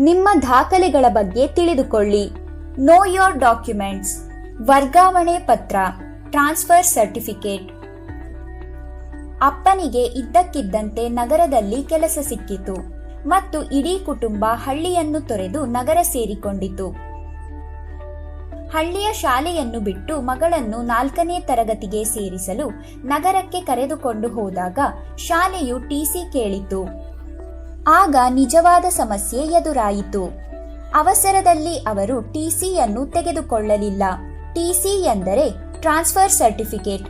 ನಿಮ್ಮ ದಾಖಲೆಗಳ ಬಗ್ಗೆ ತಿಳಿದುಕೊಳ್ಳಿ. ನೋ ಯೋರ್ ಡಾಕ್ಯುಮೆಂಟ್ಸ್ ವರ್ಗಾವಣೆ ಪತ್ರ. ಟ್ರಾನ್ಸ್ಫರ್ ಸರ್ಟಿಫಿಕೇಟ್ ಅಪ್ಪನಿಗೆ ಇದ್ದಕ್ಕಿದ್ದಂತೆ ನಗರದಲ್ಲಿ ಕೆಲಸ ಸಿಕ್ಕಿತು ಮತ್ತು ಇಡೀ ಕುಟುಂಬ ಹಳ್ಳಿಯನ್ನು ತೊರೆದು ನಗರ ಸೇರಿಕೊಂಡಿತು. ಹಳ್ಳಿಯ ಶಾಲೆಯನ್ನು ಬಿಟ್ಟು ಮಗಳನ್ನು ನಾಲ್ಕನೇ ತರಗತಿಗೆ ಸೇರಿಸಲು ನಗರಕ್ಕೆ ಕರೆದುಕೊಂಡು ಹೋದಾಗ ಶಾಲೆಯು ಟಿಸಿ ಕೇಳಿತು. ಆಗ ನಿಜವಾದ ಸಮಸ್ಯೆ ಎದುರಾಯಿತು. ಅವಸರದಲ್ಲಿ ಅವರು ಟಿಸಿಯನ್ನು ತೆಗೆದುಕೊಳ್ಳಲಿಲ್ಲ. ಟಿಸಿ ಎಂದರೆ ಟ್ರಾನ್ಸ್ಫರ್ ಸರ್ಟಿಫಿಕೇಟ್.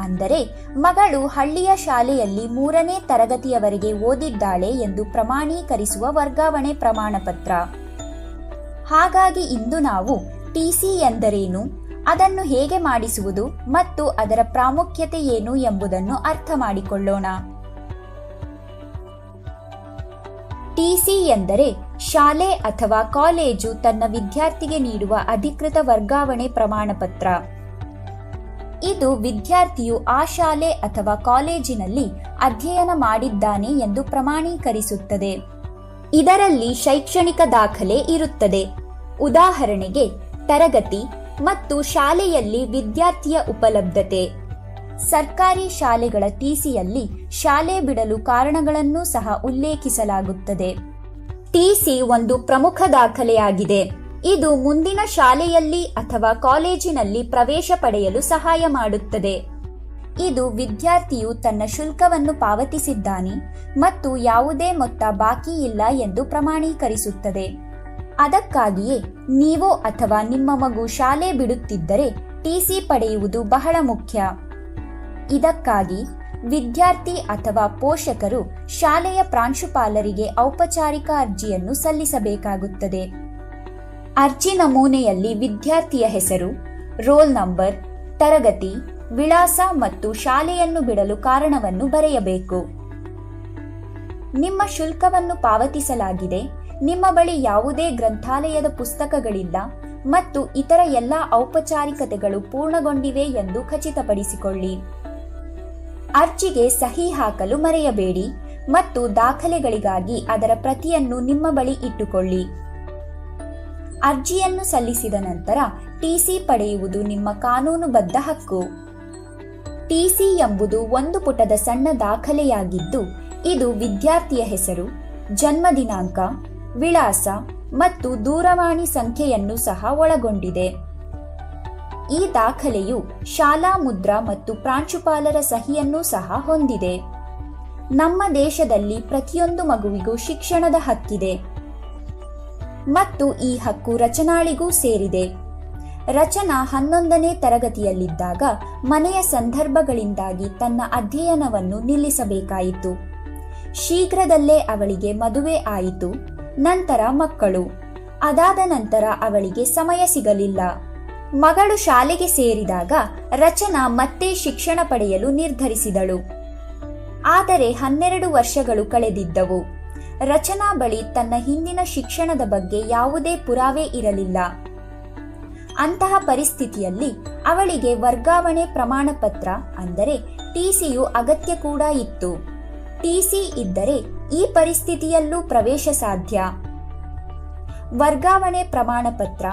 ಅಂದರೆ ಮಗಳು ಹಳ್ಳಿಯ ಶಾಲೆಯಲ್ಲಿ ಮೂರನೇ ತರಗತಿಯವರೆಗೆ ಓದಿದ್ದಾಳೆ ಎಂದು ಪ್ರಮಾಣೀಕರಿಸುವ ವರ್ಗಾವಣೆ ಪ್ರಮಾಣಪತ್ರ. ಹಾಗಾಗಿ ಇಂದು ನಾವು ಟಿಸಿ ಎಂದರೇನು? ಅದನ್ನು ಹೇಗೆ ಮಾಡಿಸುವುದು ಮತ್ತು ಅದರ ಪ್ರಾಮುಖ್ಯತೆ ಏನು ಎಂಬುದನ್ನು ಅರ್ಥ ಮಾಡಿಕೊಳ್ಳೋಣ. ಟಿಸಿ ಎಂದರೆ ಶಾಲೆ ಅಥವಾ ಕಾಲೇಜು ತನ್ನ ವಿದ್ಯಾರ್ಥಿಗೆ ನೀಡುವ ಅಧಿಕೃತ ವರ್ಗಾವಣೆ ಪ್ರಮಾಣಪತ್ರ. ಇದು ವಿದ್ಯಾರ್ಥಿಯು ಆ ಶಾಲೆ ಅಥವಾ ಕಾಲೇಜಿನಲ್ಲಿ ಅಧ್ಯಯನ ಮಾಡಿದ್ದಾನೆ ಎಂದು ಪ್ರಮಾಣೀಕರಿಸುತ್ತದೆ. ಇದರಲ್ಲಿ ಶೈಕ್ಷಣಿಕ ದಾಖಲೆ ಇರುತ್ತದೆ. ಉದಾಹರಣೆಗೆ, ತರಗತಿ ಮತ್ತು ಶಾಲೆಯಲ್ಲಿ ವಿದ್ಯಾರ್ಥಿಯ ಉಪಲಬ್ಧತೆ. ಸರ್ಕಾರಿ ಶಾಲೆಗಳ ಟಿಸಿಯಲ್ಲಿ ಶಾಲೆ ಬಿಡಲು ಕಾರಣಗಳನ್ನು ಸಹ ಉಲ್ಲೇಖಿಸಲಾಗುತ್ತದೆ. ಟಿಸಿ ಒಂದು ಪ್ರಮುಖ ದಾಖಲೆಯಾಗಿದೆ. ಇದು ಮುಂದಿನ ಶಾಲೆಯಲ್ಲಿ ಅಥವಾ ಕಾಲೇಜಿನಲ್ಲಿ ಪ್ರವೇಶ ಪಡೆಯಲು ಸಹಾಯ ಮಾಡುತ್ತದೆ. ಇದು ವಿದ್ಯಾರ್ಥಿಯು ತನ್ನ ಶುಲ್ಕವನ್ನು ಪಾವತಿಸಿದ್ದಾನೆ ಮತ್ತು ಯಾವುದೇ ಮೊತ್ತ ಬಾಕಿ ಇಲ್ಲ ಎಂದು ಪ್ರಮಾಣೀಕರಿಸುತ್ತದೆ. ಅದಕ್ಕಾಗಿಯೇ ನೀವು ಅಥವಾ ನಿಮ್ಮ ಮಗು ಶಾಲೆ ಬಿಡುತ್ತಿದ್ದರೆ ಟಿಸಿ ಪಡೆಯುವುದು ಬಹಳ ಮುಖ್ಯ. ಇದಕ್ಕಾಗಿ ವಿದ್ಯಾರ್ಥಿ ಅಥವಾ ಪೋಷಕರು ಶಾಲೆಯ ಪ್ರಾಂಶುಪಾಲರಿಗೆ ಔಪಚಾರಿಕ ಅರ್ಜಿಯನ್ನು ಸಲ್ಲಿಸಬೇಕಾಗುತ್ತದೆ. ಅರ್ಜಿ ನಮೂನೆಯಲ್ಲಿ ವಿದ್ಯಾರ್ಥಿಯ ಹೆಸರು, ರೋಲ್ ನಂಬರ್, ತರಗತಿ, ವಿಳಾಸ ಮತ್ತು ಶಾಲೆಯನ್ನು ಬಿಡಲು ಕಾರಣವನ್ನು ಬರೆಯಬೇಕು. ನಿಮ್ಮ ಶುಲ್ಕವನ್ನು ಪಾವತಿಸಲಾಗಿದೆ, ನಿಮ್ಮ ಬಳಿ ಯಾವುದೇ ಗ್ರಂಥಾಲಯದ ಪುಸ್ತಕಗಳಿಲ್ಲ ಮತ್ತು ಇತರ ಎಲ್ಲ ಔಪಚಾರಿಕತೆಗಳು ಪೂರ್ಣಗೊಂಡಿವೆ ಎಂದು ಖಚಿತಪಡಿಸಿಕೊಳ್ಳಿ. ಅರ್ಜಿಗೆ ಸಹಿ ಹಾಕಲು ಮರೆಯಬೇಡಿ ಮತ್ತು ದಾಖಲೆಗಳಿಗಾಗಿ ಅದರ ಪ್ರತಿಯನ್ನು ನಿಮ್ಮ ಬಳಿ ಇಟ್ಟುಕೊಳ್ಳಿ. ಅರ್ಜಿಯನ್ನು ಸಲ್ಲಿಸಿದ ನಂತರ ಟಿಸಿ ಪಡೆಯುವುದು ನಿಮ್ಮ ಕಾನೂನುಬದ್ಧ ಹಕ್ಕು. ಟಿಸಿ ಎಂಬುದು ಒಂದು ಪುಟದ ಸಣ್ಣ ದಾಖಲೆಯಾಗಿದ್ದು, ಇದು ವಿದ್ಯಾರ್ಥಿಯ ಹೆಸರು, ಜನ್ಮ ದಿನಾಂಕ, ವಿಳಾಸ ಮತ್ತು ದೂರವಾಣಿ ಸಂಖ್ಯೆಯನ್ನು ಸಹ ಒಳಗೊಂಡಿದೆ. ಈ ದಾಖಲೆಯು ಶಾಲಾ ಮುದ್ರಾ ಮತ್ತು ಪ್ರಾಂಶುಪಾಲರ ಸಹಿಯನ್ನೂ ಸಹ ಹೊಂದಿದೆ. ನಮ್ಮ ದೇಶದಲ್ಲಿ ಪ್ರತಿಯೊಂದು ಮಗುವಿಗೂ ಶಿಕ್ಷಣದ ಹಕ್ಕಿದೆ. ಮತ್ತು ಈ ಹಕ್ಕು ರಚನಾಳಿಗೂ ಸೇರಿದೆ. ರಚನಾ ಹನ್ನೊಂದನೇ ತರಗತಿಯಲ್ಲಿದ್ದಾಗ ಮನೆಯ ಸಂದರ್ಭಗಳಿಂದಾಗಿ ತನ್ನ ಅಧ್ಯಯನವನ್ನು ನಿಲ್ಲಿಸಬೇಕಾಯಿತು. ಶೀಘ್ರದಲ್ಲೇ ಅವಳಿಗೆ ಮದುವೆ ಆಯಿತು. ನಂತರ ಮಕ್ಕಳು. ಅದಾದ ನಂತರ ಅವಳಿಗೆ ಸಮಯ ಸಿಗಲಿಲ್ಲ. ಮಗಳು ಶಾಲೆಗೆ ಸೇರಿದಾಗ ರಚನಾ ಮತ್ತೆ ಶಿಕ್ಷಣ ಪಡೆಯಲು ನಿರ್ಧರಿಸಿದಳು. ಆದರೆ ಹನ್ನೆರಡು ವರ್ಷಗಳು ಕಳೆದಿದ್ದವು. ರಚನಾ ಬಳಿ ತನ್ನ ಹಿಂದಿನ ಶಿಕ್ಷಣದ ಬಗ್ಗೆ ಯಾವುದೇ ಪುರಾವೆ ಇರಲಿಲ್ಲ. ಅಂತಹ ಪರಿಸ್ಥಿತಿಯಲ್ಲಿ ಅವಳಿಗೆ ವರ್ಗಾವಣೆ ಪ್ರಮಾಣಪತ್ರ, ಅಂದರೆ ಟಿಸಿಯು ಅಗತ್ಯ ಕೂಡ ಇತ್ತು. ಟಿಸಿ ಇದ್ದರೆ ಈ ಪರಿಸ್ಥಿತಿಯಲ್ಲೂ ಪ್ರವೇಶ ಸಾಧ್ಯ. ವರ್ಗಾವಣೆ ಪ್ರಮಾಣಪತ್ರ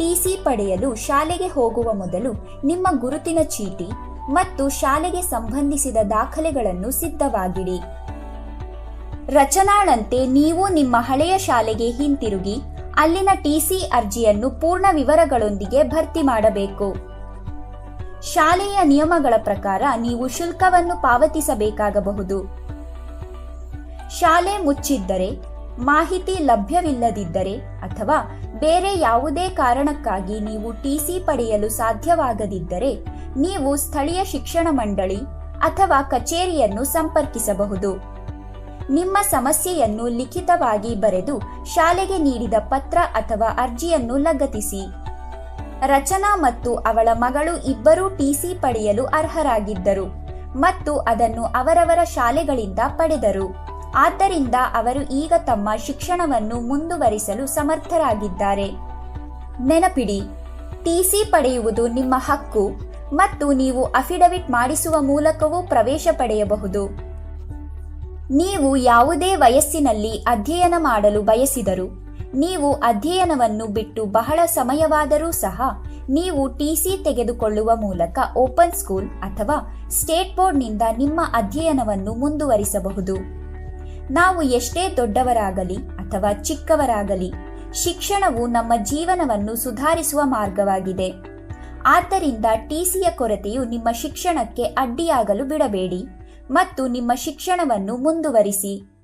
ಟಿಸಿ ಪಡೆಯಲು ಶಾಲೆಗೆ ಹೋಗುವ ಮೊದಲು ನಿಮ್ಮ ಗುರುತಿನ ಚೀಟಿ ಮತ್ತು ಶಾಲೆಗೆ ಸಂಬಂಧಿಸಿದ ದಾಖಲೆಗಳನ್ನು ಸಿದ್ಧವಾಗಿಡಿ. ರಚನಾಳಂತೆ ನೀವು ನಿಮ್ಮ ಹಳೆಯ ಶಾಲೆಗೆ ಹಿಂತಿರುಗಿ, ಅಲ್ಲಿನ ಟಿಸಿ ಅರ್ಜಿಯನ್ನು ಪೂರ್ಣ ವಿವರಗಳೊಂದಿಗೆ ಭರ್ತಿ ಮಾಡಬೇಕು. ಶಾಲೆಯ ನಿಯಮಗಳ ಪ್ರಕಾರ ನೀವು ಶುಲ್ಕವನ್ನು ಪಾವತಿಸಬೇಕಾಗಬಹುದು. ಶಾಲೆ ಮುಚ್ಚಿದ್ದರೆ, ಮಾಹಿತಿ ಲಭ್ಯವಿಲ್ಲದಿದ್ದರೆ ಅಥವಾ ಬೇರೆ ಯಾವುದೇ ಕಾರಣಕ್ಕಾಗಿ ನೀವು ಟಿಸಿ ಪಡೆಯಲು ಸಾಧ್ಯವಾಗದಿದ್ದರೆ ನೀವು ಸ್ಥಳೀಯ ಶಿಕ್ಷಣ ಮಂಡಳಿ ಅಥವಾ ಕಚೇರಿಯನ್ನು ಸಂಪರ್ಕಿಸಬಹುದು. ನಿಮ್ಮ ಸಮಸ್ಯೆಯನ್ನು ಲಿಖಿತವಾಗಿ ಬರೆದು ಶಾಲೆಗೆ ನೀಡಿದ ಪತ್ರ ಅಥವಾ ಅರ್ಜಿಯನ್ನು ಲಗತ್ತಿಸಿ. ರಚನಾ ಮತ್ತು ಅವಳ ಮಗಳು ಇಬ್ಬರೂ ಟಿಸಿ ಪಡೆಯಲು ಅರ್ಹರಾಗಿದ್ದರು ಮತ್ತು ಅದನ್ನು ಅವರವರ ಶಾಲೆಗಳಿಂದ ಪಡೆದರು. ಆದ್ದರಿಂದ ಅವರು ಈಗ ತಮ್ಮ ಶಿಕ್ಷಣವನ್ನು ಮುಂದುವರಿಸಲು ಸಮರ್ಥರಾಗಿದ್ದಾರೆ. ನೆನಪಿಡಿ ಟಿಸಿ ಪಡೆಯುವುದು ನಿಮ್ಮ ಹಕ್ಕು ಮತ್ತು ನೀವು ಅಫಿಡವಿಟ್ ಮಾಡಿಸುವ ಮೂಲಕವೂ ಪ್ರವೇಶ ಪಡೆಯಬಹುದು. ನೀವು ಯಾವುದೇ ವಯಸ್ಸಿನಲ್ಲಿ ಅಧ್ಯಯನ ಮಾಡಲು ಬಯಸಿದರು, ನೀವು ಅಧ್ಯಯನವನ್ನು ಬಿಟ್ಟು ಬಹಳ ಸಮಯವಾದರೂ ಸಹ ನೀವು ಟಿಸಿ ತೆಗೆದುಕೊಳ್ಳುವ ಮೂಲಕ ಓಪನ್ ಸ್ಕೂಲ್ ಅಥವಾ ಸ್ಟೇಟ್ ಬೋರ್ಡ್ನಿಂದ ನಿಮ್ಮ ಅಧ್ಯಯನವನ್ನು ಮುಂದುವರಿಸಬಹುದು. ನಾವು ಎಷ್ಟೇ ದೊಡ್ಡವರಾಗಲಿ ಅಥವಾ ಚಿಕ್ಕವರಾಗಲಿ, ಶಿಕ್ಷಣವು ನಮ್ಮ ಜೀವನವನ್ನು ಸುಧಾರಿಸುವ ಮಾರ್ಗವಾಗಿದೆ. ಆದ್ದರಿಂದ ಟಿಸಿಯ ಕೊರತೆಯು ನಿಮ್ಮ ಶಿಕ್ಷಣಕ್ಕೆ ಅಡ್ಡಿಯಾಗಲು ಬಿಡಬೇಡಿ ಮತ್ತು ನಿಮ್ಮ ಶಿಕ್ಷಣವನ್ನು ಮುಂದುವರಿಸಿ.